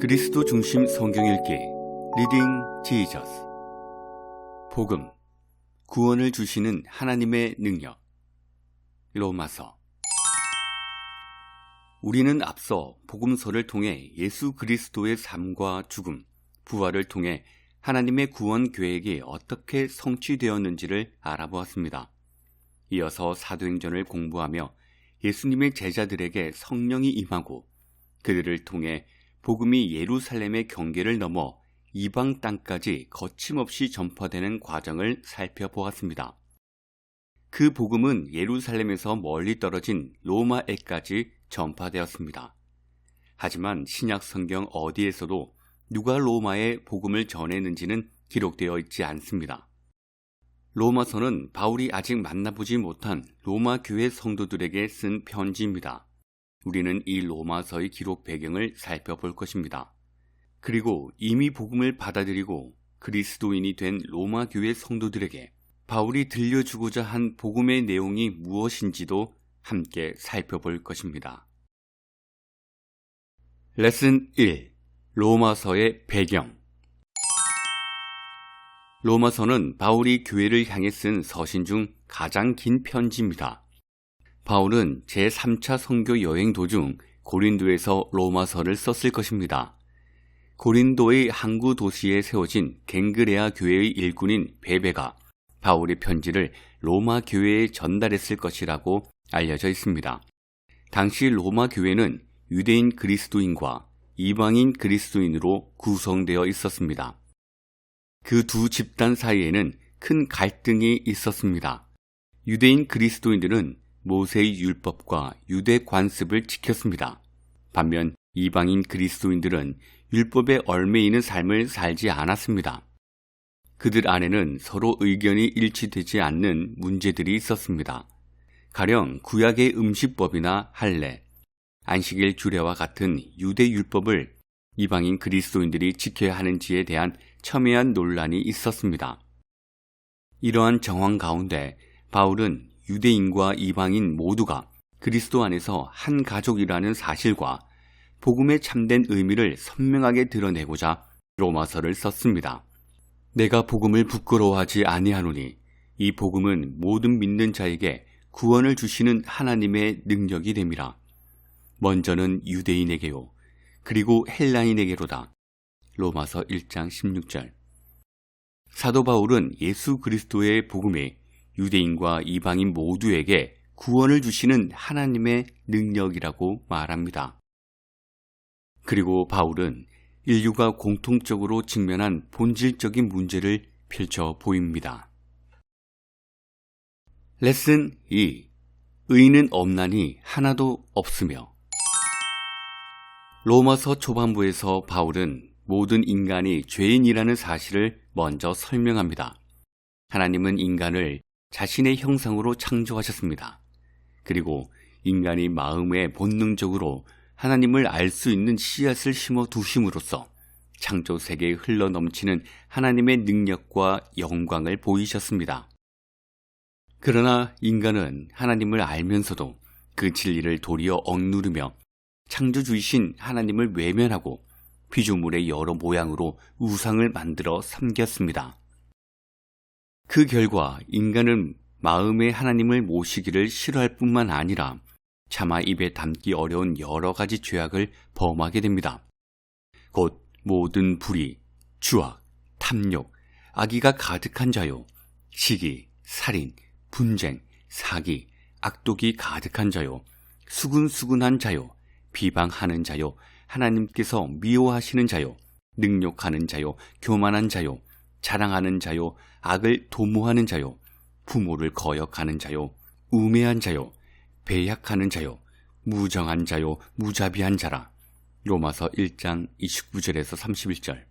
그리스도 중심 성경 읽기 리딩 지저스. 복음 구원을 주시는 하나님의 능력. 로마서. 우리는 앞서 복음서를 통해 예수 그리스도의 삶과 죽음, 부활을 통해 하나님의 구원 계획이 어떻게 성취되었는지를 알아보았습니다. 이어서 사도행전을 공부하며 예수님의 제자들에게 성령이 임하고 그들을 통해 복음이 예루살렘의 경계를 넘어 이방 땅까지 거침없이 전파되는 과정을 살펴보았습니다. 그 복음은 예루살렘에서 멀리 떨어진 로마에까지 전파되었습니다. 하지만 신약 성경 어디에서도 누가 로마에 복음을 전했는지는 기록되어 있지 않습니다. 로마서는 바울이 아직 만나보지 못한 로마 교회 성도들에게 쓴 편지입니다. 우리는 이 로마서의 기록 배경을 살펴볼 것입니다. 그리고 이미 복음을 받아들이고 그리스도인이 된 로마 교회 성도들에게 바울이 들려주고자 한 복음의 내용이 무엇인지도 함께 살펴볼 것입니다. 레슨 1. 로마서의 배경 로마서는 바울이 교회를 향해 쓴 서신 중 가장 긴 편지입니다. 바울은 제3차 선교 여행 도중 고린도에서 로마서를 썼을 것입니다. 고린도의 항구 도시에 세워진 갱그레아 교회의 일꾼인 베베가 바울의 편지를 로마 교회에 전달했을 것이라고 알려져 있습니다. 당시 로마 교회는 유대인 그리스도인과 이방인 그리스도인으로 구성되어 있었습니다. 그 두 집단 사이에는 큰 갈등이 있었습니다. 유대인 그리스도인들은 모세의 율법과 유대 관습을 지켰습니다. 반면 이방인 그리스도인들은 율법에 얽매이는 삶을 살지 않았습니다. 그들 안에는 서로 의견이 일치되지 않는 문제들이 있었습니다. 가령 구약의 음식법이나 할례, 안식일 주례와 같은 유대 율법을 이방인 그리스도인들이 지켜야 하는지에 대한 첨예한 논란이 있었습니다. 이러한 정황 가운데 바울은 유대인과 이방인 모두가 그리스도 안에서 한 가족이라는 사실과 복음의 참된 의미를 선명하게 드러내고자 로마서를 썼습니다. 내가 복음을 부끄러워하지 아니하노니 이 복음은 모든 믿는 자에게 구원을 주시는 하나님의 능력이 됨이라. 먼저는 유대인에게요. 그리고 헬라인에게로다. 로마서 1장 16절. 사도 바울은 예수 그리스도의 복음이 유대인과 이방인 모두에게 구원을 주시는 하나님의 능력이라고 말합니다. 그리고 바울은 인류가 공통적으로 직면한 본질적인 문제를 펼쳐 보입니다. 레슨 2. 의인은 없나니 하나도 없으며 로마서 초반부에서 바울은 모든 인간이 죄인이라는 사실을 먼저 설명합니다. 하나님은 인간을 자신의 형상으로 창조하셨습니다. 그리고 인간이 마음에 본능적으로 하나님을 알 수 있는 씨앗을 심어 두심으로써 창조 세계에 흘러 넘치는 하나님의 능력과 영광을 보이셨습니다. 그러나 인간은 하나님을 알면서도 그 진리를 도리어 억누르며 창조주이신 하나님을 외면하고 피조물의 여러 모양으로 우상을 만들어 섬겼습니다. 그 결과 인간은 마음의 하나님을 모시기를 싫어할 뿐만 아니라 차마 입에 담기 어려운 여러 가지 죄악을 범하게 됩니다. 곧 모든 불의, 추악, 탐욕, 악의가 가득한 자요, 시기, 살인, 분쟁, 사기, 악독이 가득한 자요, 수근수근한 자요, 비방하는 자요, 하나님께서 미워하시는 자요, 능욕하는 자요, 교만한 자요, 자랑하는 자요, 악을 도모하는 자요, 부모를 거역하는 자요, 우매한 자요, 배약하는 자요, 무정한 자요, 무자비한 자라. 로마서 1장 29절에서 31절.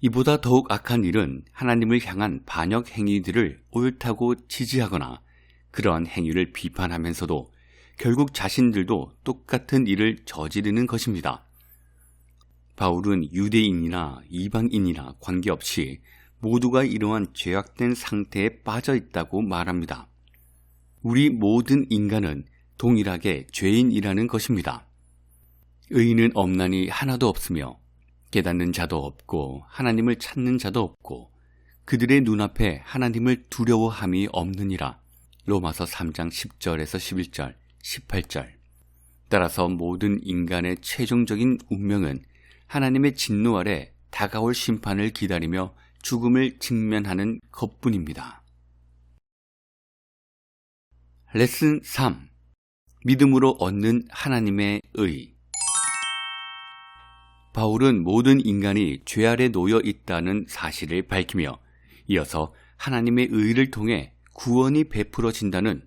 이보다 더욱 악한 일은 하나님을 향한 반역 행위들을 옳다고 지지하거나 그러한 행위를 비판하면서도 결국 자신들도 똑같은 일을 저지르는 것입니다. 바울은 유대인이나 이방인이나 관계없이 모두가 이러한 죄악된 상태에 빠져 있다고 말합니다. 우리 모든 인간은 동일하게 죄인이라는 것입니다. 의인은 없나니 하나도 없으며 깨닫는 자도 없고 하나님을 찾는 자도 없고 그들의 눈앞에 하나님을 두려워함이 없느니라. 로마서 3장 10절에서 11절, 18절. 따라서 모든 인간의 최종적인 운명은 하나님의 진노 아래 다가올 심판을 기다리며 죽음을 직면하는 것뿐입니다. 레슨 3. 믿음으로 얻는 하나님의 의. 바울은 모든 인간이 죄 아래 놓여 있다는 사실을 밝히며 이어서 하나님의 의를 통해 구원이 베풀어진다는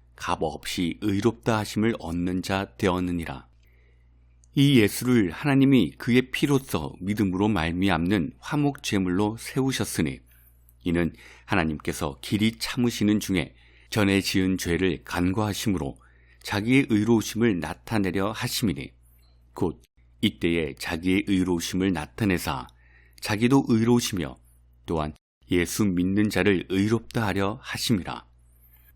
값 없이 의롭다 하심을 얻는 자 되었느니라. 이 예수를 하나님이 그의 피로써 믿음으로 말미암는 화목 제물로 세우셨으니 이는 하나님께서 길이 참으시는 중에 전에 지은 죄를 간과하심으로 자기의 의로우심을 나타내려 하심이니 곧 이때에 자기의 의로우심을 나타내사 자기도 의로우시며 또한 예수 믿는 자를 의롭다 하려 하심이라.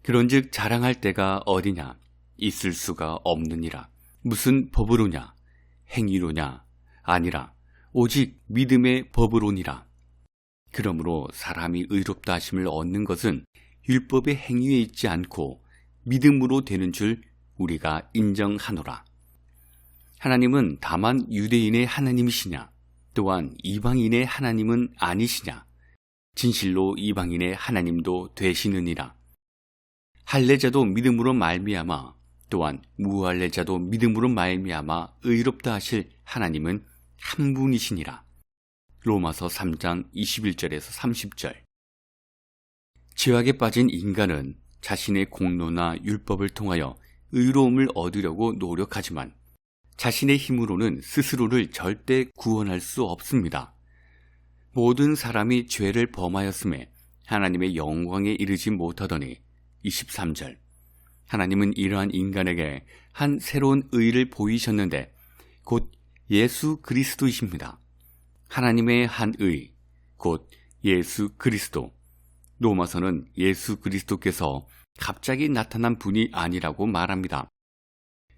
그런즉 자랑할 때가 어디냐 있을 수가 없느니라. 무슨 법으로냐 행위로냐 아니라 오직 믿음의 법으로니라. 그러므로 사람이 의롭다 하심을 얻는 것은 율법의 행위에 있지 않고 믿음으로 되는 줄 우리가 인정하노라. 하나님은 다만 유대인의 하나님이시냐 또한 이방인의 하나님은 아니시냐 진실로 이방인의 하나님도 되시느니라. 할례자도 믿음으로 말미암아 또한 무할례자도 믿음으로 말미암아 의롭다 하실 하나님은 한 분이시니라. 로마서 3장 21절에서 30절. 죄악에 빠진 인간은 자신의 공로나 율법을 통하여 의로움을 얻으려고 노력하지만 자신의 힘으로는 스스로를 절대 구원할 수 없습니다. 모든 사람이 죄를 범하였음에 하나님의 영광에 이르지 못하더니 23절. 하나님은 이러한 인간에게 한 새로운 의를 보이셨는데 곧 예수 그리스도이십니다. 하나님의 한 의, 곧 예수 그리스도. 로마서는 예수 그리스도께서 갑자기 나타난 분이 아니라고 말합니다.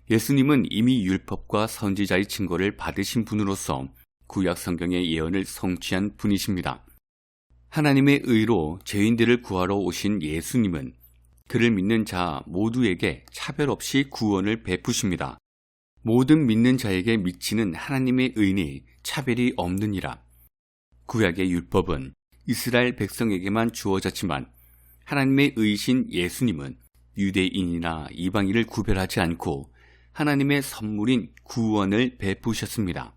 예수님은 이미 율법과 선지자의 증거를 받으신 분으로서 구약 성경의 예언을 성취한 분이십니다. 하나님의 의로 죄인들을 구하러 오신 예수님은 그를 믿는 자 모두에게 차별 없이 구원을 베푸십니다. 모든 믿는 자에게 미치는 하나님의 의니 차별이 없느니라. 구약의 율법은 이스라엘 백성에게만 주어졌지만 하나님의 의신 예수님은 유대인이나 이방인을 구별하지 않고 하나님의 선물인 구원을 베푸셨습니다.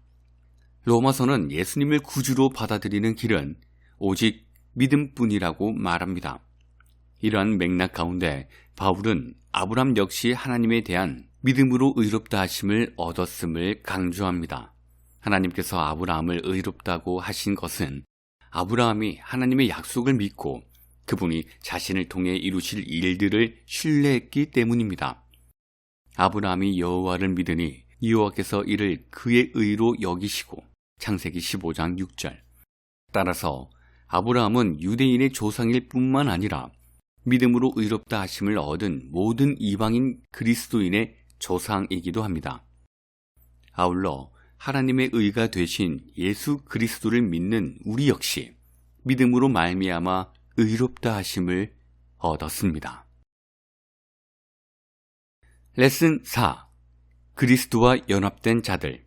로마서는 예수님을 구주로 받아들이는 길은 오직 믿음뿐이라고 말합니다. 이러한 맥락 가운데 바울은 아브람 역시 하나님에 대한 믿음으로 의롭다 하심을 얻었음을 강조합니다. 하나님께서 아브라함을 의롭다고 하신 것은 아브라함이 하나님의 약속을 믿고 그분이 자신을 통해 이루실 일들을 신뢰했기 때문입니다. 아브라함이 여호와를 믿으니 여호와께서 이를 그의 의로 여기시고 창세기 15장 6절. 따라서 아브라함은 유대인의 조상일 뿐만 아니라 믿음으로 의롭다 하심을 얻은 모든 이방인 그리스도인의 조상이기도 합니다. 아울러 하나님의 의가 되신 예수 그리스도를 믿는 우리 역시 믿음으로 말미암아 의롭다 하심을 얻었습니다. 레슨 4. 그리스도와 연합된 자들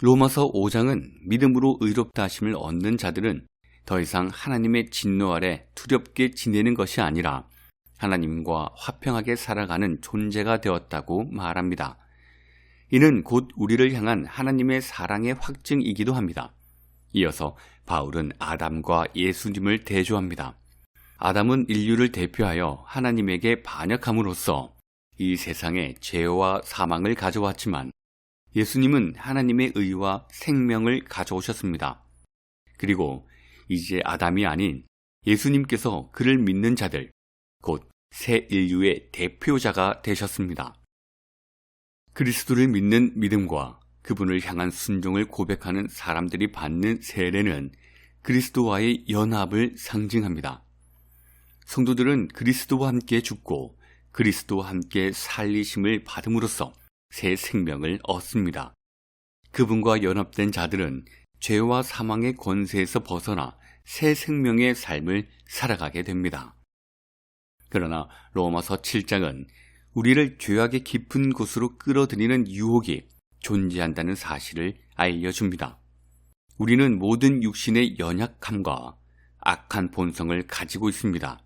로마서 5장은 믿음으로 의롭다 하심을 얻는 자들은 더 이상 하나님의 진노 아래 두렵게 지내는 것이 아니라 하나님과 화평하게 살아가는 존재가 되었다고 말합니다. 이는 곧 우리를 향한 하나님의 사랑의 확증이기도 합니다. 이어서 바울은 아담과 예수님을 대조합니다. 아담은 인류를 대표하여 하나님에게 반역함으로써 이 세상에 죄와 사망을 가져왔지만 예수님은 하나님의 의와 생명을 가져오셨습니다. 그리고 이제 아담이 아닌 예수님께서 그를 믿는 자들, 곧 새 인류의 대표자가 되셨습니다. 그리스도를 믿는 믿음과 그분을 향한 순종을 고백하는 사람들이 받는 세례는 그리스도와의 연합을 상징합니다. 성도들은 그리스도와 함께 죽고 그리스도와 함께 살리심을 받음으로써 새 생명을 얻습니다. 그분과 연합된 자들은 죄와 사망의 권세에서 벗어나 새 생명의 삶을 살아가게 됩니다. 그러나 로마서 7장은 우리를 죄악의 깊은 곳으로 끌어들이는 유혹이 존재한다는 사실을 알려줍니다. 우리는 모든 육신의 연약함과 악한 본성을 가지고 있습니다.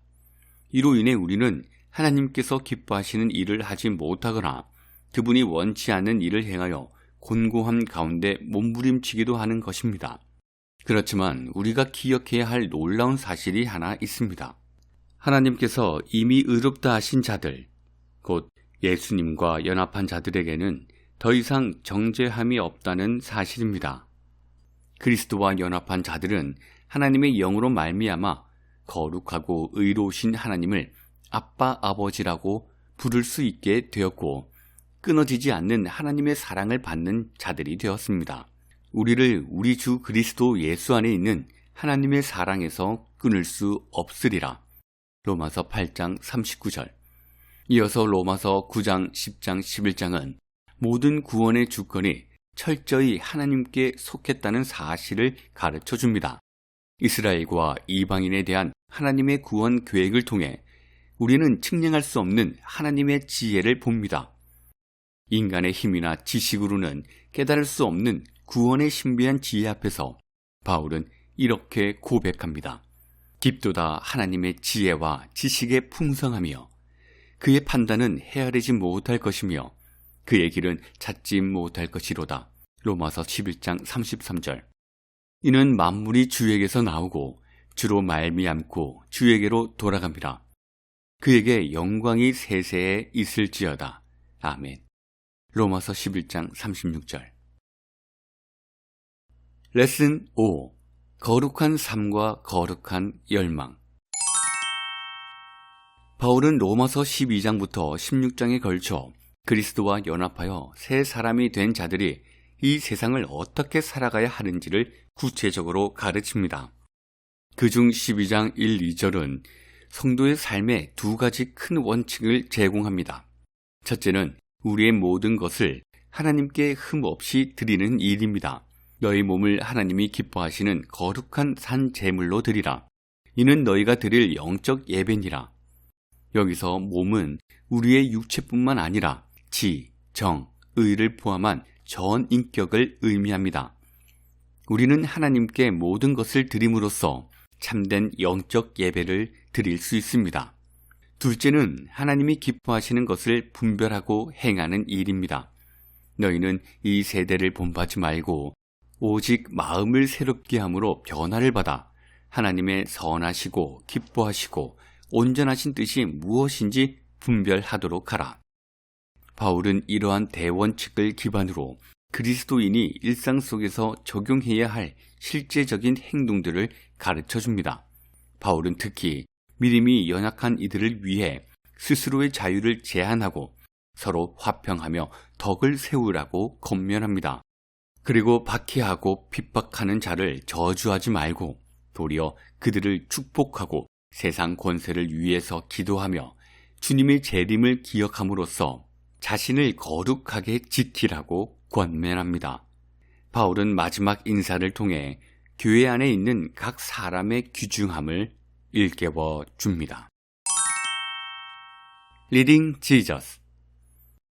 이로 인해 우리는 하나님께서 기뻐하시는 일을 하지 못하거나 그분이 원치 않는 일을 행하여 곤고함 가운데 몸부림치기도 하는 것입니다. 그렇지만 우리가 기억해야 할 놀라운 사실이 하나 있습니다. 하나님께서 이미 의롭다 하신 자들, 곧 예수님과 연합한 자들에게는 더 이상 정죄함이 없다는 사실입니다. 그리스도와 연합한 자들은 하나님의 영으로 말미암아 거룩하고 의로우신 하나님을 아빠 아버지라고 부를 수 있게 되었고 끊어지지 않는 하나님의 사랑을 받는 자들이 되었습니다. 우리를 우리 주 그리스도 예수 안에 있는 하나님의 사랑에서 끊을 수 없으리라. 로마서 8장 39절. 이어서 로마서 9장, 10장, 11장은 모든 구원의 주권이 철저히 하나님께 속했다는 사실을 가르쳐 줍니다. 이스라엘과 이방인에 대한 하나님의 구원 계획을 통해 우리는 측량할 수 없는 하나님의 지혜를 봅니다. 인간의 힘이나 지식으로는 깨달을 수 없는 구원의 신비한 지혜 앞에서 바울은 이렇게 고백합니다. 깊도다 하나님의 지혜와 지식의 풍성하며 그의 판단은 헤아리지 못할 것이며 그의 길은 찾지 못할 것이로다. 로마서 11장 33절. 이는 만물이 주에게서 나오고 주로 말미암고 주에게로 돌아갑니다. 그에게 영광이 세세에 있을지어다. 아멘. 로마서 11장 36절. 레슨 5. 거룩한 삶과 거룩한 열망. 바울은 로마서 12장부터 16장에 걸쳐 그리스도와 연합하여 새 사람이 된 자들이 이 세상을 어떻게 살아가야 하는지를 구체적으로 가르칩니다. 그중 12장 1, 2절은 성도의 삶에 두 가지 큰 원칙을 제공합니다. 첫째는 우리의 모든 것을 하나님께 흠없이 드리는 일입니다. 너희 몸을 하나님이 기뻐하시는 거룩한 산 제물로 드리라. 이는 너희가 드릴 영적 예배니라. 여기서 몸은 우리의 육체뿐만 아니라 지, 정, 의를 포함한 전 인격을 의미합니다. 우리는 하나님께 모든 것을 드림으로써 참된 영적 예배를 드릴 수 있습니다. 둘째는 하나님이 기뻐하시는 것을 분별하고 행하는 일입니다. 너희는 이 세대를 본받지 말고 오직 마음을 새롭게 함으로 변화를 받아 하나님의 선하시고 기뻐하시고 온전하신 뜻이 무엇인지 분별하도록 하라. 바울은 이러한 대원칙을 기반으로 그리스도인이 일상 속에서 적용해야 할 실제적인 행동들을 가르쳐 줍니다. 바울은 특히 믿음이 연약한 이들을 위해 스스로의 자유를 제한하고 서로 화평하며 덕을 세우라고 건면합니다. 그리고 박해하고 핍박하는 자를 저주하지 말고 도리어 그들을 축복하고 세상 권세를 위해서 기도하며 주님의 재림을 기억함으로써 자신을 거룩하게 지키라고 권면합니다. 바울은 마지막 인사를 통해 교회 안에 있는 각 사람의 귀중함을 일깨워 줍니다. 리딩 지저스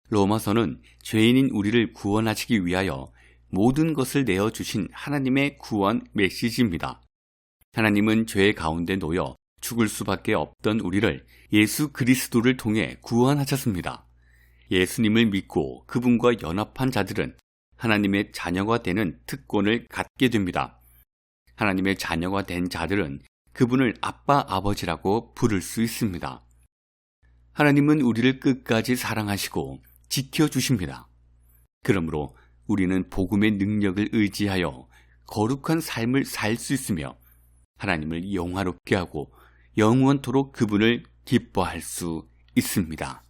로마서는 죄인인 우리를 구원하시기 위하여 모든 것을 내어 주신 하나님의 구원 메시지입니다. 하나님은 죄 가운데 놓여 죽을 수밖에 없던 우리를 예수 그리스도를 통해 구원하셨습니다. 예수님을 믿고 그분과 연합한 자들은 하나님의 자녀가 되는 특권을 갖게 됩니다. 하나님의 자녀가 된 자들은 그분을 아빠 아버지라고 부를 수 있습니다. 하나님은 우리를 끝까지 사랑하시고 지켜주십니다. 그러므로 우리는 복음의 능력을 의지하여 거룩한 삶을 살 수 있으며 하나님을 영화롭게 하고 영원토록 그분을 기뻐할 수 있습니다.